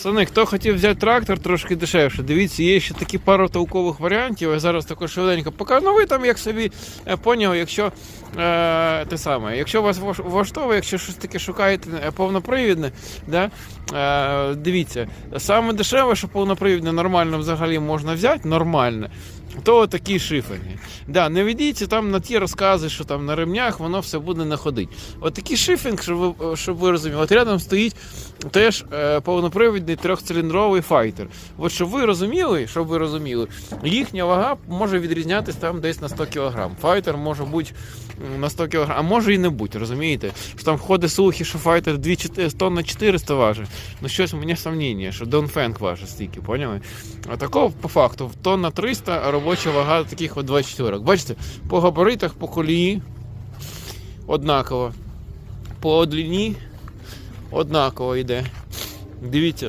Пацани, хто хотів взяти трактор трошки дешевше, дивіться, є ще такі пару толкових варіантів. Я зараз також швиденько покажу. Ну ви там як собі е, поняв, якщо е, те саме, якщо вас влаштовує, якщо щось таке шукаєте е, повнопривідне, да, е, дивіться, саме дешеве, що повнопривідне нормально взагалі можна взяти, нормальне. То такі шиферні. Да, не ведіться там на ті розкази, що там на ремнях воно все буде не ходить. От такий шифінг, щоб ви, щоб ви розуміли, от рядом стоїть теж е, повнопривідний трьохциліндровий файтер. От щоб ви розуміли, щоб ви розуміли, їхня вага може відрізнятися там десь на 100 кг. Файтер може бути на 100 кг, а може і не бути, розумієте? Що там входить слухи, що файтер 2 4 тонн на 400 важить. Ну щось у мене сумніння, що Донфенк важить стільки, поняли? А такого по факту тонна 300, а робоча вага таких от 24. Бачите, по габаритах, по колії однаково. По длині однаково йде. Дивіться.